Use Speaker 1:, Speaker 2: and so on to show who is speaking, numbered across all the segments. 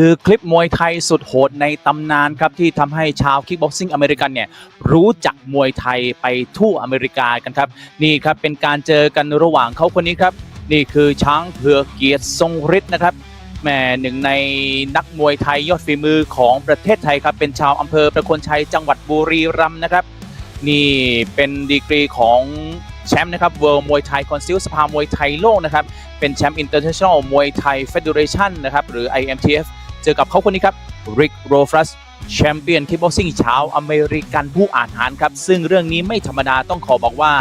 Speaker 1: คือคลิปมวยไทยสุดโหดในตำนานครับที่ทำให้ชาวคิกบ็อกซิ่งอเมริกันเนี่ยรู้จักมวยไทยไปทั่วอเมริกากันครับ นี่ครับเป็นการเจอกันระหว่างเขาคนนี้ครับ นี่คือช้างเผือกเกียรติทรงฤทธิ์นะครับแม่หนึ่งในนักมวยไทยยอดฝีมือของประเทศไทยครับ เป็นชาวอำเภอประโคนชัยจังหวัดบุรีรัมย์นะครับ นี่เป็นดีกรีของแชมป์นะครับ World มวยไทยคอนซิลสภามวยไทยโลกนะครับ เป็นแชมป์ International มวยไทย Federation นะครับ หรือ IMTF เจอกับเขาคนนี้ครับริกโรฟัสแชมเปี้ยนคิกบ็อกซิ่งชาวอเมริกันผู้อ่านหารครับ ซึ่งเรื่องนี้ไม่ธรรมดาต้องขอบอกว่า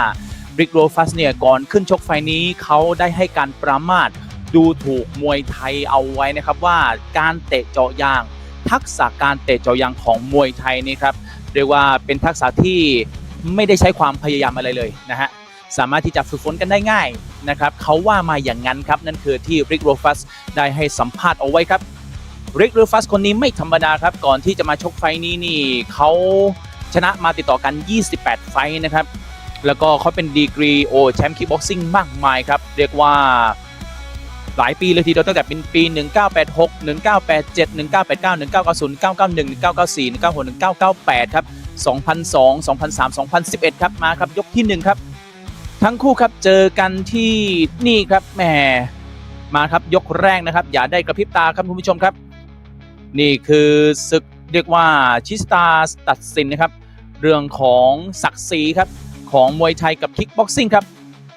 Speaker 1: ริกโรฟัสเนี่ยก่อนขึ้นชกไฟนี้เขาได้ให้การประมาทดูถูกมวยไทยเอาไว้นะครับว่าการเตะเจาะยาง ทักษะการเตะเจาะยางของมวยไทยนี่ครับเรียกว่าเป็นทักษะที่ไม่ได้ใช้ความพยายามอะไรเลยนะฮะสามารถที่จะฝึกฝนกันได้ง่ายนะครับเขาว่ามาอย่างนั้นครับนั่นคือที่ริกโรฟัสได้ให้สัมภาษณ์เอาไว้ครับ ริกโรฟัสคนนี้ไม่ธรรมดาครับ ก่อนที่จะมาชกไฟนี้นี่เขาชนะมาติดต่อกัน 28 ไฟนะครับ แล้วก็เขาเป็นดีกรีโอแชมป์คิกบ็อกซิ่งมากมายครับ เรียกว่าหลายปีเลยทีเดียวตั้งแต่เป็นปี 1986 1987 1989 1990 1991 1994 1996 1998 ครับ 2002 2003 2011 ครับ มาครับ ยกที่ 1 ครับ ทั้งคู่ครับเจอกันที่นี่ครับแหมมาครับยกแรกนะครับ อย่าได้กระพริบตาครับคุณผู้ชมครับ นี่คือศึกเรียกว่าชิสตาตัดสินนะครับ เรื่องของศักดิ์ศรีครับ ของมวยไทยกับคิกบ็อกซิ่งครับ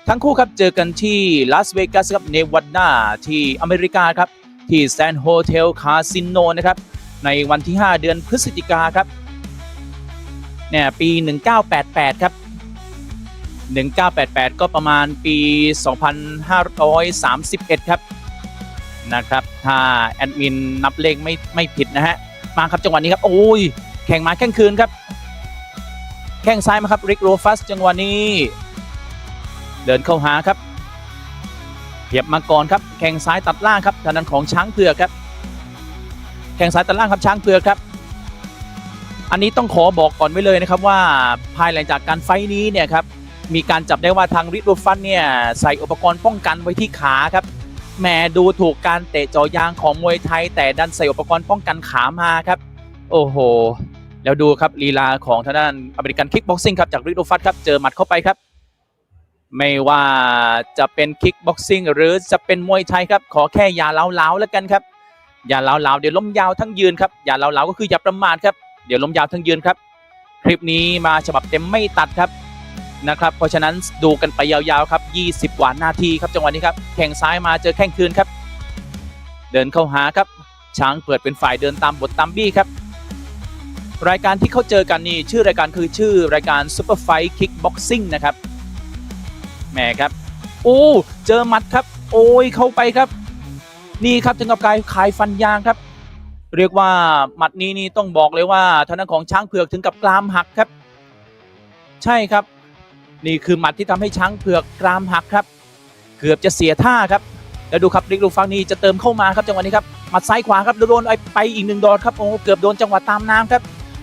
Speaker 1: ทั้งคู่ครับเจอกันที่ลาสเวกัสครับเนวาดาที่อเมริกาครับ ที่แซนโฮเทลคาสิโนนะครับ ในวันที่ 5 เดือนพฤศจิกาครับเนี่ยปี 1988 ครับ 1988 ก็ประมาณปี 2531 ครับ นะครับ ถ้าแอดมินนับเลขไม่ไม่ผิดนะฮะ มาครับจังหวะนี้ครับ โอ้ย แข่งมาแข่งคืนครับ แข้งซ้ายมาครับริกโรฟัสจังหวะนี้ เดินเข้าหาครับเหยียบมาก่อนครับแข้งซ้ายตัดล่างครับทางด้านของช้างเผือกครับ แข้งซ้ายตัดล่างครับช้างเผือกครับ อันนี้ต้องขอบอกก่อนไว้เลยนะครับว่าภายหลังจากการไฟนี้เนี่ยครับมีการจับได้ว่าทางริโรฟันเนี่ยใส่อุปกรณ์ป้องกันไว้ที่ขาครับ แหมดูถูกการเตะเจอยางของมวยไทย แต่ดันใส่อุปกรณ์ป้องกันขามาครับ โอ้โห แล้วดูครับลีลาของทางด้านอเมริกันคิกบ็อกซิ่งครับจากริโรฟันครับเจอหมัดเข้าไปครับ ไม่ว่าจะเป็นคิกบ็อกซิ่งหรือจะเป็นมวยไทยครับขอแค่อย่าเล้าๆแล้วกันครับ อย่าเล้าๆเดี๋ยวล้มยาวทั้งยืนครับอย่าเล้าๆก็คืออย่าประมาทครับเดี๋ยวล้มยาวทั้งยืนครับ คลิปนี้มาฉบับเต็มไม่ตัดครับ นะครับ เพราะฉะนั้นดูกันไปยาวๆครับ 20 กว่านาทีครับจังหวะนี้ครับ แข่งซ้ายมาเจอแข้งคืนครับ เดินเข้าหาครับ ช้างเปิดเป็นฝ่ายเดินตามบทตามบี้ครับ รายการที่เขาเจอกันนี่ชื่อรายการคือชื่อรายการ Super Fight Kickboxing นะครับ แหมครับ โอ้ เจอมัดครับ โอ้ยเข้าไปครับ นี่ครับถึงกับกายขายฟันยางครับ เรียกว่าหมัดนี้นี่ต้องบอกเลยว่าทางด้านของช้างเผือกถึงกับกรามหักครับ ใช่ครับ นี่คือหมัดที่ทำให้ช้างเผือกกรามหักครับ เกือบจะเสียท่าครับ แล้วดูครับริกลูฟังนี่จะเติมเข้ามาครับจังหวะนี้ครับหมัดซ้ายขวาครับโดนไปอีกหนึ่งดอทครับโอ้เกือบโดนจังหวะตามน้ำครับ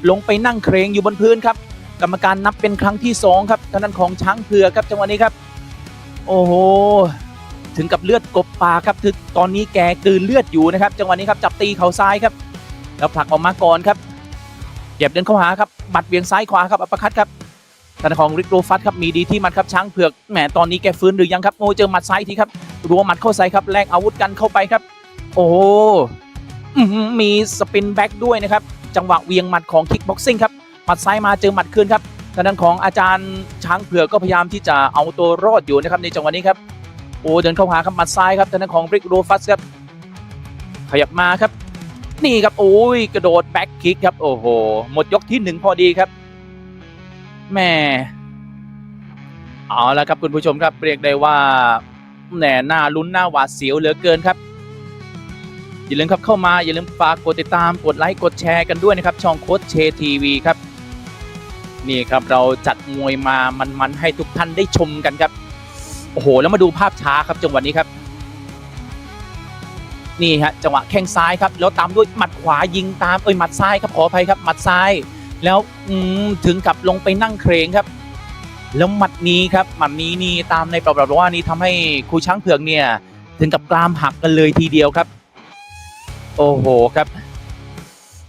Speaker 1: ลงไปนั่งเครงอยู่บนพื้นครับ กรรมการนับเป็นครั้งที่สองครับทางด้านของช้างเผือกครับจังหวะนี้ครับ โอ้โหถึงกับเลือดกบปากครับถึงตอนนี้แกกลืนเลือดอยู่นะครับ จังหวะนี้ครับจับตีเข่าซ้ายครับ แล้วผลักออกมาก่อนครับเหยียบเดินเข้าหาครับบัดเวียงซ้ายขวาครับอัปปัตครับ ทางของริกโรฟัสครับมีดีที่มัดครับช้างเผือกแหมตอนนี้แกฟื้นหรือยังครับโอ้เจอหมัดซ้ายทีครับรัวหมัดเข้าใส่ครับแลกอาวุธกันเข้าไปครับ โอ้มีสปินแบ็กด้วยนะครับจังหวะเวียงหมัดของคิกบ็อกซิ่งครับหมัดซ้ายมาเจอหมัดคืนครับทางด้านของอาจารย์ช้างเผือกก็พยายามที่จะเอาตัวรอดอยู่นะครับในจังหวะนี้ครับโอ้เดินเข้าหาครับหมัดซ้ายครับทางด้านของริกโรฟัสครับขยับมาครับ นี่ครับโอ้ยกระโดดแบ็กคิกครับโอ้โหหมดยกที่หนึ่งพอดีครับ แม่เอาละครับคุณผู้ชมครับเรียกได้ว่าแหน่หน้าลุ้นหน้าหวาดเสียวเหลือเกินครับ อย่าลืมครับเข้ามาอย่าลืมฝากกดติดตามกดไลค์กดแชร์กันด้วยนะครับ ช่องโค้ชเชทีวีครับ นี่ครับเราจัดมวยมามันๆให้ทุกท่านได้ชมกันครับ โอ้โห แล้วมาดูภาพช้าครับจังหวะนี้ครับ นี่ฮะจังหวะแข้งซ้ายครับ แล้วตามด้วยหมัดขวายิงตามเอ้ยหมัดซ้ายครับขออภัยครับหมัดซ้าย แล้วอถึงกับลงไปนั่งเครงครับ แล้วหมัดนี้ครับหมัดนี้นี่ตามในประวัติว่านี่ทำให้ครูช้างเผือกเนี่ย ถึงกับกรามหักกันเลยทีเดียวครับ โอ้โหครับ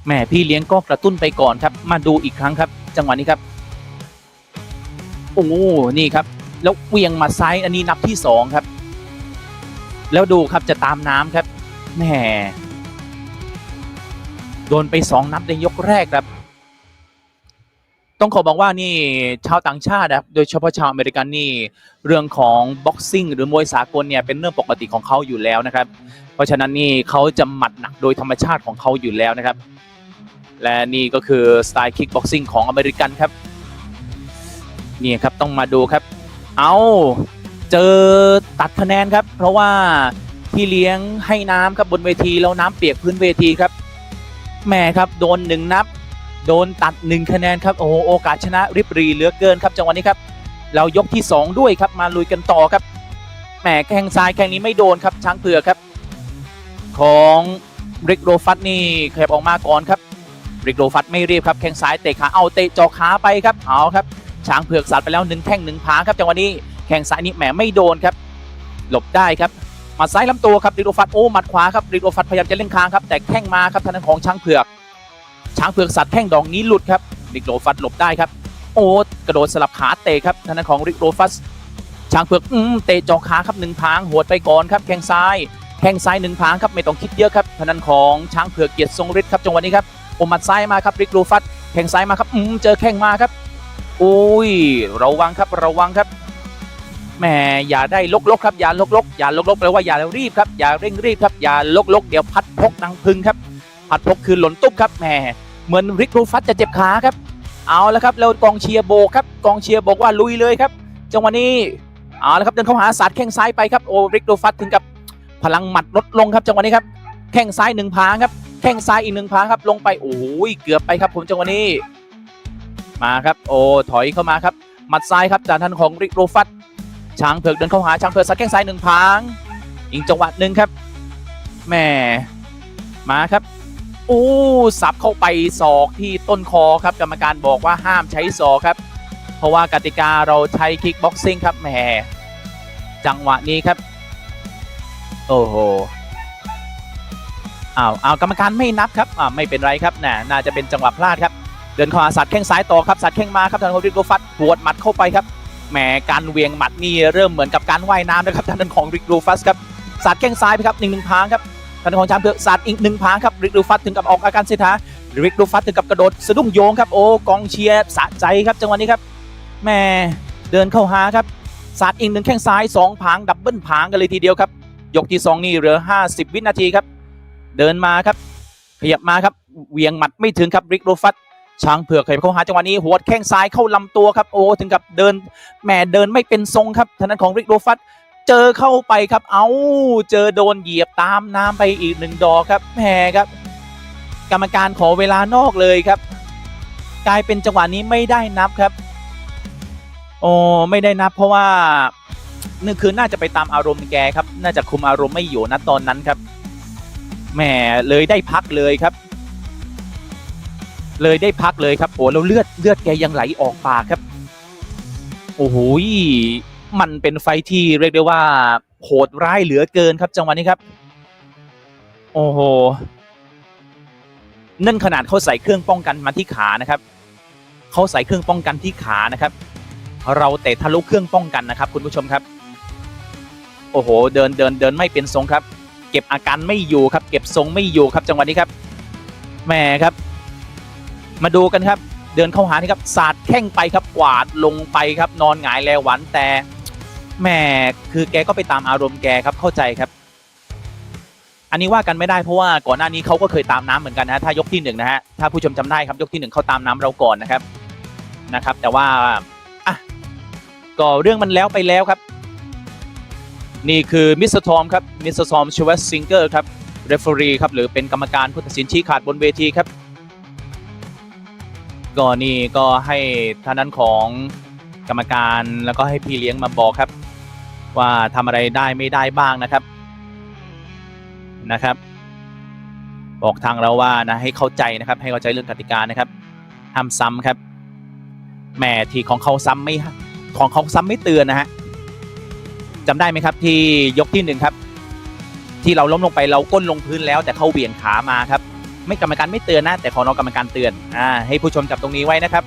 Speaker 1: แหมพี่เลี้ยงก็กระตุ้นไปก่อนครับ มาดูอีกครั้งครับ จังหวะนี้ครับโอ้นี่ครับ แล้วเวียงมาซ้ายอันนี้นับที่สองครับ แล้วดูครับจะตามน้ำครับแหมโดนไปสองนับในยกแรกครับ ต้องขอบอกว่านี่ชาวต่างชาตินะครับโดยเฉพาะชาวอเมริกันนี่เรื่องของบ็อกซิ่งหรือมวยสากลเนี่ยเป็นเรื่องปกติของเขาอยู่แล้วนะครับ เพราะฉะนั้นนี่เขาจะหมัดหนักโดยธรรมชาติของเขาอยู่แล้วนะครับ และนี่ก็คือสไตล์คิกบ็อกซิ่งของอเมริกันครับนี่ครับต้องมาดูครับ เอาเจอตัดคะแนนครับ เพราะว่าพี่เลี้ยงให้น้ำครับบนเวทีแล้วน้ำเปียกพื้นเวทีครับแหม่ครับโดนหนึ่งนับ โดนตัดหนึ่งคะแนนครับโอ้โหโอกาสชนะริบรีเหลือเกินครับจังหวะนี้ครับเรายกที่สองด้วยครับมาลุยกันต่อครับแหมแข้งซ้ายแข้งนี้ไม่โดนครับช้างเผือกครับ ของริกโรฟัตนี่ขยับออกมาก่อนครับริกโรฟัตไม่รีบครับแข้งซ้ายเตะขาเอาเตะจอขาไปครับเอาครับช้างเผือกสัดไปแล้วหนึ่งแข้งหนึ่งผาครับจังหวะนี้แข้งซ้ายนี่แหมไม่โดนครับ หลบได้ครับมัดซ้ายลำตัวครับริกโรฟัตโอ้หมัดขวาครับริกโรฟัตพยายามจะเล่นค้างครับแต่แข้งมาครับทางด้านของช้างเผือก ช้างเผือกสัตว์แข้งดอกนี้หลุดครับริกโรฟัตหลบได้ครับ โอ้กระโดดสลับขาเตะครับทางด้านของริกโรฟัสช้างเผือกอืมเตะจอขาครับหนึ่งพางหัวดไปก่อนครับแข้งซ้ายแข้งซ้ายหนึ่งพางครับไม่ต้องคิดเยอะครับทางด้านของช้างเผือกเกียรติทรงฤทธิ์ครับจังหวะนี้ครับโอมัดซ้ายมาครับริกโรฟัสแข้งซ้ายมาครับอืมเจอแข้งมาครับโอ้ยระวังครับระวังครับแหมอย่าได้ลกลกครับอย่าลกลกอย่าลกลกแปลว่าอย่ารีบครับอย่าเร่งรีบครับอย่าลกลกเดี๋ยวพัดพกนังพึงครับพัดพกคือหล่นตุ๊บครับแหม เหมือนริกรูฟัสจะเจ็บขาครับ เอาแล้วครับแล้วกองเชียร์โบกครับกองเชียร์บอกว่าลุยเลยครับ จังหวะนี้เอาแล้วครับเดินเข้าหาสาดแข้งซ้ายไปครับโอริกรูฟัสถึงกับพลังหมัดลดลงครับจังหวะนี้ครับแข้งซ้ายหนึ่งพางครับแข้งซ้ายอีกหนึ่งพางครับลงไปโอ้ยเกือบไปครับผมจังหวะนี้ มาครับโอ้ถอยเข้ามาครับหมัดซ้ายครับจากท่านของริกโรฟัตช้างเผือกเดินเข้าหาช้างเผือกสัดแข้งซ้ายหนึ่งพางอีกจังหวะหนึ่งครับแหม่มาครับ อ้สับเข้าไปศอกที่ต้นคอครับกรรมการบอกว่าห้ามใช้ศอกครับ เพราะว่ากติกาเราใช้คิกบ็อกซิ่งครับแหมจังหวะนี้ครับ โอ้โหอ้าวอ้าวกรรมการไม่นับครับอ่าไม่เป็นไรครับน่ะน่าจะเป็นจังหวะพลาดครับ เดินข้าสัตว์แข้งซ้ายต่อครับสัตว์แข้งมาครับทางของริกโรฟัตหัวดหมัดเข้าไปครับแหมการเวียงหมัดนี่เริ่มเหมือนกับการว่ายน้ำนะครับทางด้านของริกโรฟัสครับสัตว์แข้งซ้ายไปครับหนึ่งหนึ่งพางครับ ทางด้านของช้างเผือกสัตว์อีกหนึ่งพาครับริกโรฟัสถึงกับออกอาการเสียท้าริกโรฟัสถึงกับกระโดดสะดุ้งโยงครับโอ้กองเชียร์สะใจครับจังหวะนี้ครับแหมเดินเข้าหาครับสัตว์อีกหนึ่งแข้งซ้ายสองพางดับเบิลพางกันเลยทีเดียวครับ ยกที่สองนี่เหลือ 50 วินาทีครับ เดินมาครับ ขยับมาครับเหวียงหมัดไม่ถึงครับริกโรฟัสช้างเผือกเคยเข้าหาจังหวะนี้หัวแข้งซ้ายเข้าลำตัวครับโอ้ถึงกับเดินแหมเดินไม่เป็นทรงครับทางด้านของริกโรฟัต เจอเข้าไปครับ เอาเจอโดนเหยียบตามน้ำไปอีกหนึ่งดอกครับแหมครับ กรรมการขอเวลานอกเลยครับ กลายเป็นจังหวะนี้ไม่ได้นับครับโอ้ไม่ได้นับเพราะว่านี่คือน่าจะไปตามอารมณ์แกครับ น่าจะคุมอารมณ์ไม่อยู่นะตอนนั้นครับแหมเลยได้พักเลยครับ เลยได้พักเลยครับโอ้แล้วเลือดเลือดแกยังไหลออกปากครับ โอ้โห มันเป็นไฟที่เรียกได้ว่า โหดร้ายเหลือเกินครับ จังหวะนี้ครับ โอ้โหนั่นขนาดเขาใส่เครื่องป้องกันมาที่ขานะครับเขาใส่เครื่องป้องกันที่ขานะครับ เราเตะทะลุเครื่องป้องกันนะครับ คุณผู้ชมครับ โอ้โห เดินเดินเดินไม่เป็นทรงครับ เก็บอาการไม่อยู่ครับ เก็บทรงไม่อยู่ครับ จังหวะนี้ครับแหมครับ มาดูกันครับ เดินเข้าหานี่ครับสาดแข้งไปครับกวาดลงไปครับ นอนหงายแลหวันแต่ แหมคือแกก็ไปตามอารมณ์แกครับเข้าใจครับ อันนี้ว่ากันไม่ได้เพราะว่าก่อนหน้านี้เขาก็เคยตามน้ำเหมือนกันนะถ้ายกที่หนึ่งนะฮะถ้าผู้ชมจำได้ครับยกที่หนึ่งเขาตามน้ำเราก่อนนะครับนะครับ แต่ว่าอะก็เรื่องมันแล้วไปแล้วครับ นี่คือมิสเตอร์ทอมครับมิสเตอร์ทอมชเวสซิงเกอร์ครับเรฟเฟอรีครับหรือเป็นกรรมการผู้ตัดสินชี้ขาดบนเวทีครับก็นี่ก็ให้ท่านนั้นของกรรมการแล้วก็ให้พี่เลี้ยงมาบอกครับ ว่าทำอะไรได้ไม่ได้บ้างนะครับนะครับ บอกทางเราว่านะให้เข้าใจนะครับ ให้เข้าใจเรื่องกติกานะครับห้ามซ้ำครับแหมทีของเขาซ้ำไม่ของเขาซ้ำไม่เตือนนะฮะจำได้ไหมครับที่ยกที่หนึ่งครับ ที่เราล้มลงไปเราก้นลงพื้นแล้วแต่เขาเหวี่ยงขามาครับ ไม่กรรมการไม่เตือนนะ แต่ของเรากรรมการเตือนอ่าให้ผู้ชมจับตรงนี้ไว้นะครับ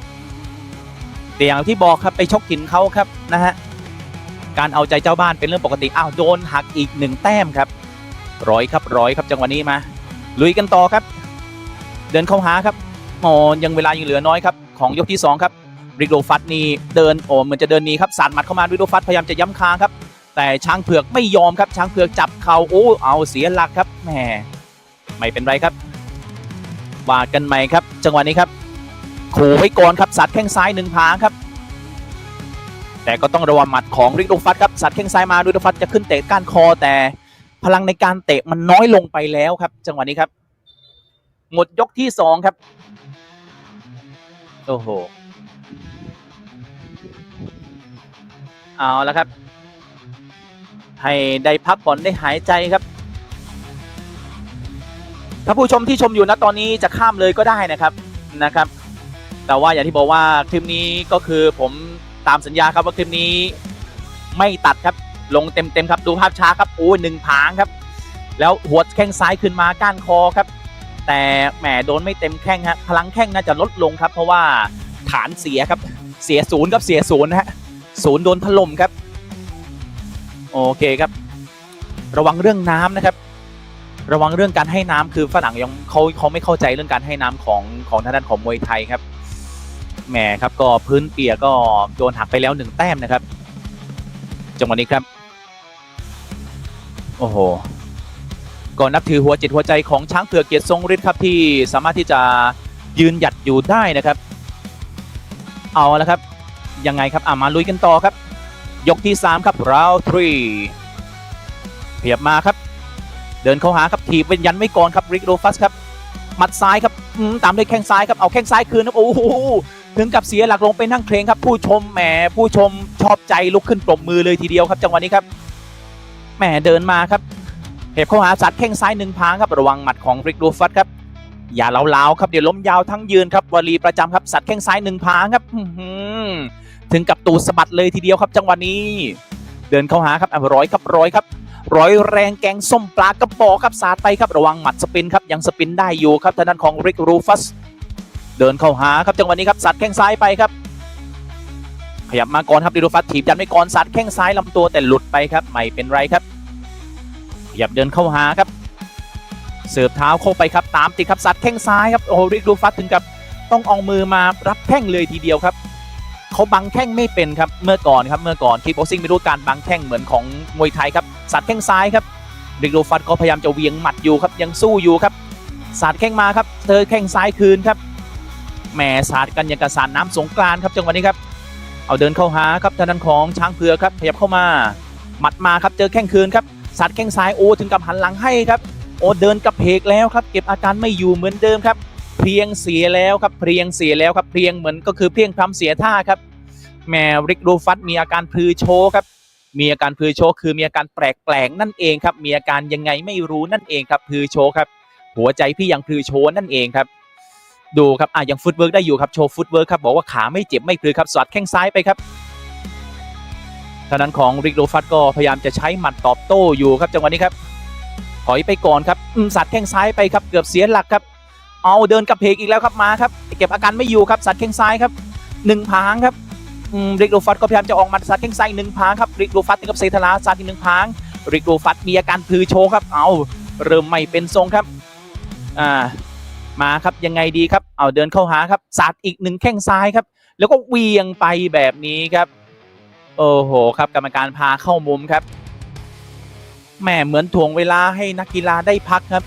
Speaker 1: แต่อย่างที่บอกครับไปชกหินเขาครับนะฮะ การเอาใจเจ้าบ้านเป็นเรื่องปกติอ้าวโดนหักอีกหนึ่งแต้มครับร้อยครับร้อยครับจังหวะนี้มา ลุยกันต่อครับ เดินเข้าหาครับอ๋อยังเวลายังเหลือน้อยครับของยกที่สองครับริโดฟัตนี่เดินโอ้เหมือนจะเดินหนีครับสาดหมัดเข้ามาริโดฟัตพยายามจะย้ำคางครับ แต่ช้างเผือกไม่ยอมครับ ช้างเผือกจับเขาโอ้เอาเสียหลักครับแหมไม่เป็นไรครับว่ากันใหม่ครับ จังหวะนี้ครับขู่ไว้ก่อนครับสัดแข้งซ้ายหนึ่งผางครับ แต่ก็ต้องระวังหมัดของริกโดฟัตครับสัดแข้งซ้ายมาริกโดฟัตจะขึ้นเตะก้านคอแต่พลังในการเตะมันน้อยลงไปแล้วครับ จังหวะนี้ครับ หมดยกที่สองครับ โอ้โหเอาแล้วครับ ให้ได้พักผ่อนได้หายใจครับถ้าผู้ชมที่ชมอยู่นะตอนนี้จะข้ามเลยก็ได้นะครับนะครับ แต่ว่าอย่างที่บอกว่าคลิปนี้ก็คือผม ตามสัญญาครับว่าคลิปนี้ไม่ตัดครับลงเต็มๆครับดูภาพช้าครับโอ้ยหนึ่งผางครับ แล้วหัวแข้งซ้ายขึ้นมาก้านคอครับ แต่แหมโดนไม่เต็มแข้งฮะพลังแข้งน่าจะลดลงครับ เพราะว่าฐานเสียครับเสียศูนย์ครับเสียศูนย์นะฮะศูนย์โดนถล่มครับ โอเคครับ ระวังเรื่องน้ำนะครับ ระวังเรื่องการให้น้ำคือฝรั่งยังเขาเขาไม่เข้าใจเรื่องการให้น้ำของของทางด้านของมวยไทยครับ แหมครับก็พื้นเปียกก็โดนหักไปแล้วหนึ่งแต้มนะครับ จังหวะนี้ครับ โอ้โหก็นับถือหัวจิตหัวใจของช้างเผือกเกียรติทรงฤทธิ์ครับที่สามารถที่จะยืนหยัดอยู่ได้นะครับ เอาละครับ ยังไงครับอ่ามาลุยกันต่อครับ ยกที่ 3 ครับ round 3เพียบมาครับ เดินเข้าหาครับถีบเป็นยันไม่ก่อนครับริกโรฟัสครับหมัดซ้ายครับอืมตามด้วยแข้งซ้ายครับเอาแข้งซ้ายคืนครับโอ้โห ถึงกับเสียหลักลงไปนั่งเคลงครับ ผู้ชมแหมผู้ชมชอบใจลุกขึ้นปรบมือเลยทีเดียวครับ จังหวะนี้ครับแหมเดินมาครับเห็บเข้าหาสัดแข้งซ้ายหนึ่งพางครับระวังหมัดของริกโรฟัสครับอย่าเล้าๆครับเดี๋ยวล้มยาวทั้งยืนครับวลีประจำครับสัดแข้งซ้ายหนึ่งพางครับถึงกับตูสะบัดเลยทีเดียวครับ จังหวะนี้ เดินเข้าหาครับอะร้อยครับร้อยครับร้อยแรงแกงส้มปลากระบอกครับสาดไปครับระวังหมัดสปินครับยังสปินได้อยู่ครับทางด้านของริกรูฟัส เดินเข้าหาครับจังหวะนี้ครับสัดแข้งซ้ายไปครับ ขยับมาก่อนครับริกรูฟัสถีบยันไม่ก่อนสัดแข้งซ้ายลำตัวแต่หลุดไปครับไม่เป็นไรครับ ขยับเดินเข้าหาครับ เสิร์ฟเท้าเข้าไปครับตามติดครับสัดแข้งซ้ายครับโอ้ริกรูฟัสถึงกับต้องเอามือมารับแข้งเลยทีเดียวครับเขาบังแข้งไม่เป็นครับเมื่อก่อนครับเมื่อก่อนคิกบ็อกซิ่งไม่รู้การบังแข้งเหมือนของมวยไทยครับสัดแข้งซ้ายครับริกโรฟัตก็พยายามจะเวียงหมัดอยู่ครับยังสู้อยู่ครับสาดแข้งมาครับเธอแข้งซ้ายคืนครับ แหมสาดกันอย่างกระสานน้ำสงกรานครับจังหวะนี้ครับ เอาเดินเข้าหาครับทางด้านของช้างเผือกครับขยับเข้ามาหมัดมาครับเจอแข้งคืนครับสาดแข้งซ้ายโอถึงกับหันหลังให้ครับ โอเดินกับเพกแล้วครับ เก็บอาการไม่อยู่เหมือนเดิมครับ เพียงเสียแล้วครับเพียงเสียแล้วครับเพียงเหมือนก็คือเพียงพรำเสียท่าครับแมริกรูฟัตมีอาการพลือโชครับ มีอาการพลือโชคือมีอาการแปลกๆนั่นเองครับ มีอาการยังไงไม่รู้นั่นเองครับพลือโชครับ หัวใจพี่ยังพลือโชว์นั่นเองครับ ดูครับอะยังฟุตเวิร์กได้อยู่ครับโชว์ฟุตเวิร์กครับบอกว่าขาไม่เจ็บไม่พลือครับสอดแข้งซ้ายไปครับทางนั้นของริกโรฟัตก็พยายามจะใช้หมัดตอบโต้อยู่ครับจังหวะนี้ครับถอยไปก่อนครับอืมสัดแข้งซ้ายไปครับเกือบเสียหลักครับ เอาเดินกับเพกอีกแล้วครับมาครับเก็บอาการไม่อยู่ครับสัดแข้งซ้ายครับหนึ่งพางครับริกโรฟัตก็พยายามจะออกมาซัดแข้งซ้ายหนึ่งพางครับริกโรฟัตกับเซธาราซัดอีกหนึ่งพางริกโรฟัตมีอาการพลือโชครับเอาเริ่มไม่เป็นทรงครับอ่า มาครับยังไงดีครับเอาเดินเข้าหาครับซัดอีกหนึ่งแข้งซ้ายครับ แล้วก็เวียงไปแบบนี้ครับ โอ้โหครับกรรมการพาเข้ามุมครับแหม่เหมือนถ่วงเวลาให้นักกีฬาได้พักครับ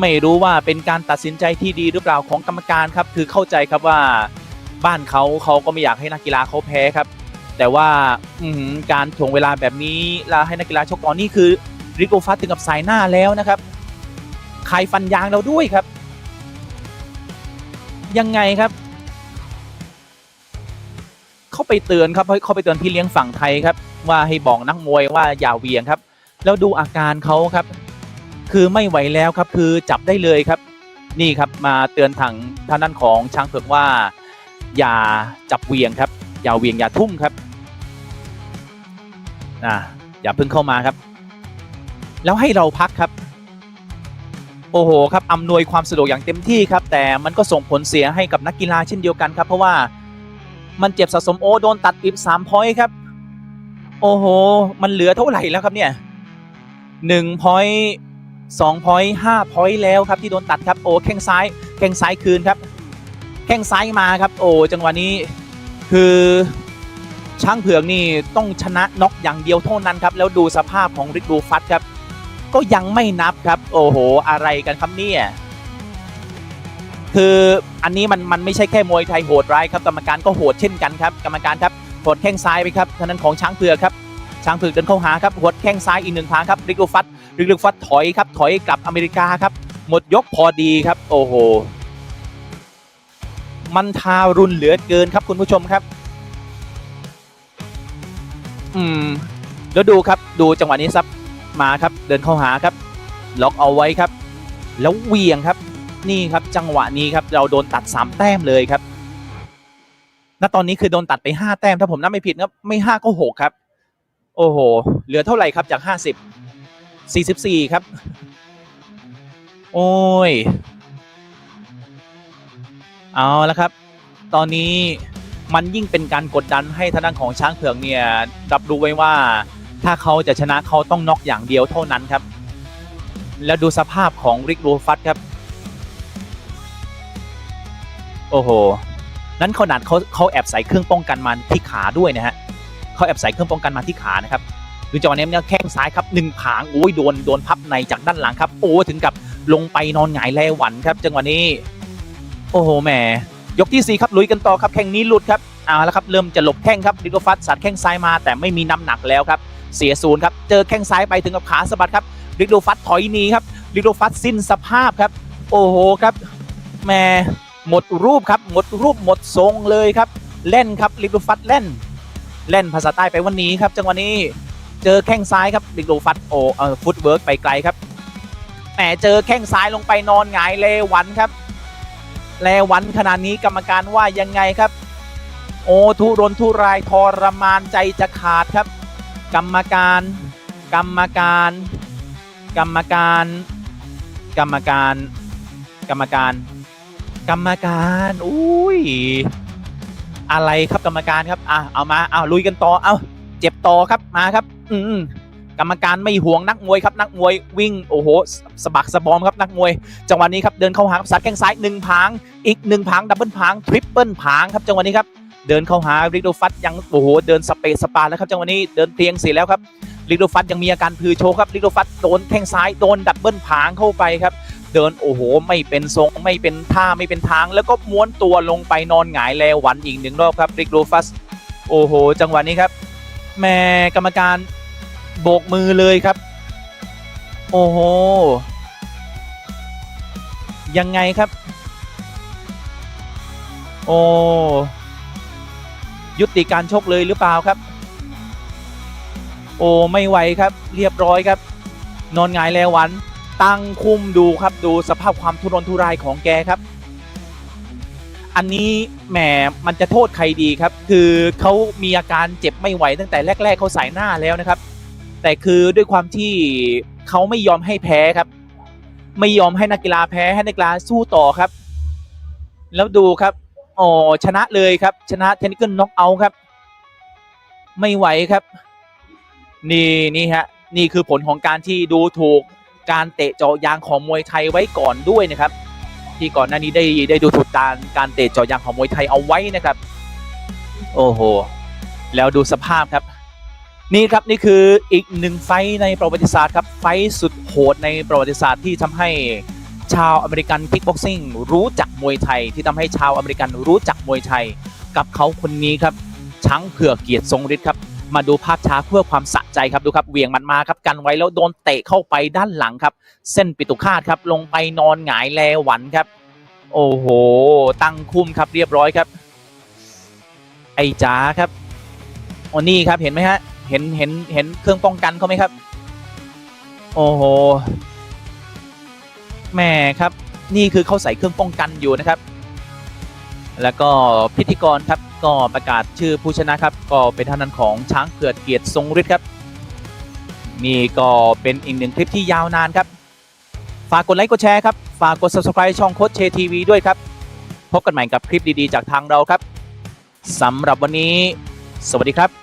Speaker 1: ไม่รู้ว่าเป็นการตัดสินใจที่ดีหรือเปล่าของกรรมการครับ คือเข้าใจครับว่าบ้านเขาเขาก็ไม่อยากให้นักกีฬาเขาแพ้ครับ แต่ว่าอการถ่วงเวลาแบบนี้ล้วให้นักกีฬาชกต่อนี่คือริโกฟัสถึงกับสายหน้าแล้วนะครับใครฟันยางเราด้วยครับ ยังไงครับ เขาไปเตือนครับเขาไปเตือนพี่เลี้ยงฝั่งไทยครับ ว่าให้บอกนักมวยว่าอย่าเวียงครับ แล้วดูอาการเขาครับ คือไม่ไหวแล้วครับ คือจับได้เลยครับ นี่ครับมาเตือนทางทางด้านของช้างเผือกว่า อย่าจับเวียงครับ อย่าเวียงอย่าทุ่มครับอ่าอย่าเพิ่งเข้ามาครับ แล้วให้เราพักครับ โอ้โหครับอำนวยความสะดวกอย่างเต็มที่ครับ แต่มันก็ส่งผลเสียให้กับนักกีฬาเช่นเดียวกันครับ เพราะว่ามันเจ็บสะสมโอโดนตัดอีกสามพอยต์ครับ โอ้โห มันเหลือเท่าไหร่แล้วครับเนี่ยหนึ่งพอยต์สองพอยต์ห้าพอยต์แล้วครับที่โดนตัดครับโอ้แข้งซ้ายแข้งซ้ายคืนครับแข้งซ้ายมาครับ โอ้จังหวะนี้คือช้างเผือกนี่ต้องชนะน็อกอย่างเดียวเท่านั้นครับ แล้วดูสภาพของริกดูฟัตครับ ก็ยังไม่นับครับ โอ้โห อะไรกันครับเนี่ยคืออันนี้มันมันไม่ใช่แค่มวยไทยโหดร้ายครับกรรมการก็โหดเช่นกันครับกรรมการครับโหดแข้งซ้ายไปครับทางนั้นของช้างเผือกครับช้างเผือกเดินเข้าหาครับหดแข้งซ้ายอีกหนึ่งครั้งครับริกดูฟัตริกดูฟัตถอยครับถอยกลับอเมริกาครับหมดยกพอดีครับ โอ้โหมันทารุณเหลือเกินครับคุณผู้ชมครับ อืมแล้วดูครับดูจังหวะนี้ซับ มาครับเดินเข้าหาครับ ล็อกเอาไว้ครับ แล้วเวียงครับ นี่ครับจังหวะนี้ครับเราโดนตัด 3 แต้มเลยครับณตอนนี้คือโดนตัดไป 5 แต้มถ้าผมนับไม่ผิดครับไม่ 5 ก็ 6 ครับ โอ้โห เหลือเท่าไหร่ครับจาก 50 44 ครับ โอ้ย เอาละครับ ตอนนี้มันยิ่งเป็นการกดดันให้ทางด้านของช้างเผือกเนี่ยรับรู้ไว้ว่า ถ้าเขาจะชนะเขาต้องน็อกอย่างเดียวเท่านั้นครับ แล้วดูสภาพของริกโรฟัตครับ โอ้โห นั้นขนาดเขาเขาแอบใส่เครื่องป้องกันมาที่ขาด้วยนะฮะเขาแอบใส่เครื่องป้องกันมาที่ขานะครับดูจังหวะนี้เนี่ยแข้งซ้ายครับหนึ่งผางโอ้ยโดนโดนพับในจากด้านหลังครับ โอ้ถึงกับลงไปนอนหงายแลหวันครับ จังหวะนี้ โอ้โหแหมยกที่4ครับลุยกันต่อครับแข้งนี้หลุดครับเอาละครับเริ่มจะหลบแข้งครับดิโกฟัตสัดแข้งซ้ายมาแต่ไม่มีน้ำหนักแล้วครับ เสียศูนย์ครับ เจอแข้งซ้ายไปถึงกับขาสะบัดครับดิโกฟัตถอยหนีครับดิโกฟัตสิ้นสภาพครับ โอ้โหครับแหมหมดรูปครับ หมดรูปหมดทรงเลยครับ เล่นครับดิโกฟัตเล่น เล่นภาษาใต้ไปวันนี้ครับ จังหวะนี้เจอแข้งซ้ายครับดิโกฟัตโอเออฟุตเวิร์กไปไกลครับแหมเจอแข้งซ้ายลงไปนอนหงายเลวันครับแลวันขนาดนี้กรรมการว่ายังไงครับ โอ้ทุรนทุรายทรมานใจจะขาดครับ กรรมการ กรรมการ กรรมการ กรรมการ กรรมการ กรรมการอุ้ยอะไรครับกรรมการครับอะเอามาเอาลุยกันต่อเอาเจ็บต่อครับมาครับ อืมกรรมการไม่ห่วงนักมวยครับนักมวยวิ่งโอ้โหสะบักสะบอมครับนักมวยจังหวะนี้ครับเดินเข้าหาครับสัดแข้งซ้ายหนึ่งผาง อีกหนึ่งผางดับเบิลผางทริปเปิลผางครับจังหวะนี้ครับ เดินเข้าหาริกโดฟัตยังโอ้โหเดินสเปซสปาแล้วครับจังหวะนี้เดินเพลียงเสียแล้วครับริกโดฟัตยังมีอาการพือโชครับริกโดฟัตโดนแข้งซ้ายโดนดับเบิลผางเข้าไปครับ เดินโอ้โห ไม่เป็นทรงไม่เป็นท่าไม่เป็นทาง แล้วก็ม้วนตัวลงไปนอนหงายแล้วหวันอีกหนึ่งรอบครับริกโดฟัสโอ้โห จังหวะนี้ครับแม่กรรมการโบกมือเลยครับ โอ้โห ยังไงครับ โอ้ ยุติการชกเลยหรือเปล่าครับ โอ้ไม่ไหวครับ เรียบร้อยครับ นอนหงายแล้ววัน ตั้งคุมดูครับดูสภาพความทุรนทุรายของแกครับ อันนี้แหมมันจะโทษใครดีครับ คือเขามีอาการเจ็บไม่ไหวตั้งแต่แรก ๆเขาใส่หน้าแล้วนะครับ แต่คือด้วยความที่เขาไม่ยอมให้แพ้ครับ ไม่ยอมให้นักกีฬาแพ้ให้นักกีฬาสู้ต่อครับ แล้วดูครับ อ๋อชนะเลยครับ ชนะเทนนิคน็อกเอาครับ ไม่ไหวครับ นี่นี่ฮะนี่คือผลของการที่ดูถูกการเตะเจาะยางของมวยไทยไว้ก่อนด้วยนะครับ ที่ก่อนหน้านี้ได้ได้ดูถูกการการเตะเจาะยางของมวยไทยเอาไว้นะครับ โอ้โหแล้วดูสภาพครับ นี่ครับนี่คืออีกหนึ่งไฟในประวัติศาสตร์ครับไฟสุดโหดในประวัติศาสตร์ที่ทำให้ ชาวอเมริกันคิกบ็อกซิ่งรู้จักมวยไทยที่ทำให้ชาวอเมริกันรู้จักมวยไทย กับเขาคนนี้ครับช้างเผือกเกียรติทรงฤทธิ์ครับมาดูภาพช้าเพื่อความสะใจครับดูครับเหวี่ยงมันมาครับกันไว้แล้วโดนเตะเข้าไปด้านหลังครับ เส้นปิตุคาตครับลงไปนอนหงายแลหวันครับ โอ้โห ตั้งคุ้มครับเรียบร้อยครับ ไอ้จ๋าครับโอ้นี่ครับเห็นไหมฮะเห็นเห็นเห็นเครื่องป้องกันเขาไหมครับ โอ้โห แม่ครับ นี่คือเขาใส่เครื่องป้องกันอยู่นะครับ แล้วก็พิธีกรครับก็ประกาศชื่อผู้ชนะครับ ก็เป็นท่านนั้นของช้างเผือกเกียรติทรงฤทธิ์ครับ นี่ก็เป็นอีกหนึ่งคลิปที่ยาวนานครับ ฝากกดไลค์กดแชร์ครับ ฝากกด subscribe ช่องโค้ชเชทีวีด้วยครับ พบกันใหม่กับคลิปดีๆ จากทางเราครับสำหรับวันนี้ สวัสดีครับ